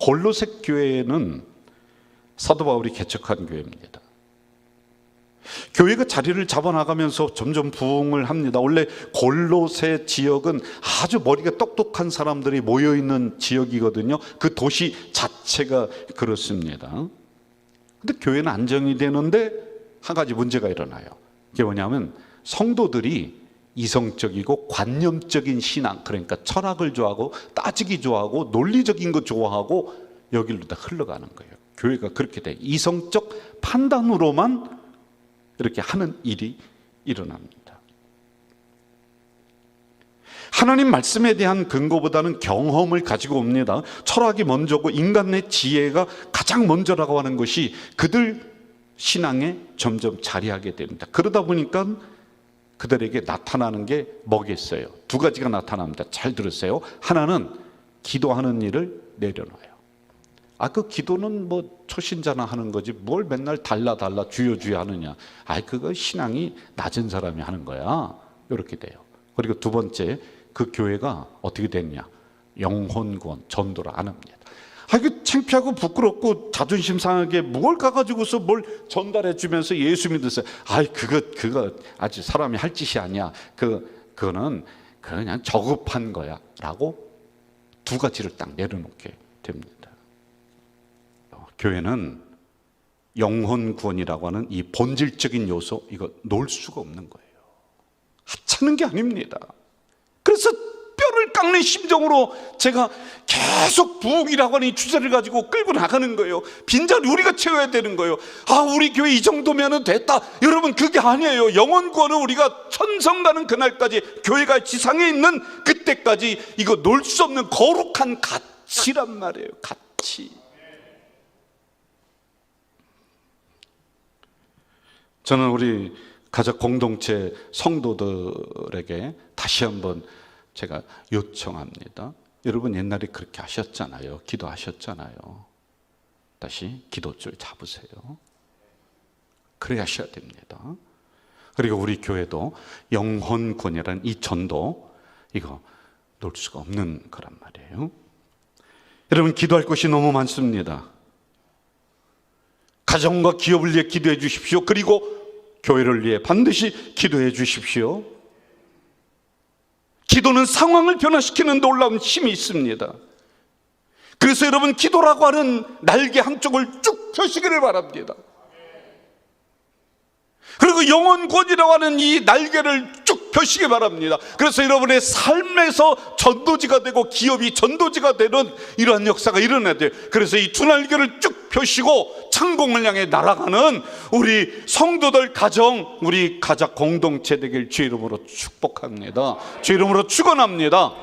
골로새 교회는 사도 바울이 개척한 교회입니다. 교회가 자리를 잡아나가면서 점점 부흥을 합니다. 원래 골로새 지역은 아주 머리가 똑똑한 사람들이 모여 있는 지역이거든요. 그 도시 자체가 그렇습니다. 근데 교회는 안정이 되는데 한 가지 문제가 일어나요. 그게 뭐냐면 성도들이 이성적이고 관념적인 신앙, 그러니까 철학을 좋아하고 따지기 좋아하고 논리적인 거 좋아하고 여기로 다 흘러가는 거예요. 교회가 그렇게 돼. 이성적 판단으로만 이렇게 하는 일이 일어납니다. 하나님 말씀에 대한 근거보다는 경험을 가지고 옵니다. 철학이 먼저고 인간의 지혜가 가장 먼저라고 하는 것이 그들 신앙에 점점 자리하게 됩니다. 그러다 보니까 그들에게 나타나는 게 뭐겠어요? 두 가지가 나타납니다. 잘 들으세요. 하나는 기도하는 일을 내려놔요. 아, 그 기도는 뭐 초신자나 하는 거지 뭘 맨날 달라 달라 주여 주여 하느냐. 아, 그거 신앙이 낮은 사람이 하는 거야. 이렇게 돼요. 그리고 두 번째, 그 교회가 어떻게 됐냐. 영혼 구원, 전도를 안 합니다. 아, 이거 창피하고 부끄럽고 자존심 상하게 뭘 가가지고서 뭘 전달해 주면서 예수 믿으세요. 아이, 그거, 그거 아주 사람이 할 짓이 아니야. 그, 그거는 그냥 저급한 거야. 라고 두 가지를 딱 내려놓게 됩니다. 교회는 영혼 구원이라고 하는 이 본질적인 요소, 이거 놓을 수가 없는 거예요. 하찮은 게 아닙니다. 그래서 깎는 심정으로 제가 계속 부흥이라고 하는 이 주제를 가지고 끌고 나가는 거예요. 빈자리 우리가 채워야 되는 거예요. 아, 우리 교회 이 정도면 됐다. 여러분, 그게 아니에요. 영원 구원은 우리가 천성 가는 그날까지 교회가 지상에 있는 그때까지 이거 놓을 수 없는 거룩한 가치란 말이에요. 가치. 저는 우리 가족 공동체 성도들에게 다시 한번 제가 요청합니다. 여러분 옛날에 그렇게 하셨잖아요. 기도하셨잖아요. 다시 기도줄 잡으세요. 그래 하셔야 됩니다. 그리고 우리 교회도 영혼권이라는 이 전도 이거 놓을 수가 없는 거란 말이에요. 여러분 기도할 것이 너무 많습니다. 가정과 기업을 위해 기도해 주십시오. 그리고 교회를 위해 반드시 기도해 주십시오. 기도는 상황을 변화시키는 놀라운 힘이 있습니다. 그래서 여러분 기도라고 하는 날개 한쪽을 쭉 펴시기를 바랍니다. 그리고 영혼권이라고 하는 이 날개를 쭉 펴시기 바랍니다. 그래서 여러분의 삶에서 전도지가 되고 기업이 전도지가 되는 이러한 역사가 일어나야 돼요. 그래서 이 두 날개를 쭉 펴시고 창공을 향해 날아가는 우리 성도들 가정, 우리 가족 공동체 되길 주 이름으로 축복합니다. 주 이름으로 축원합니다.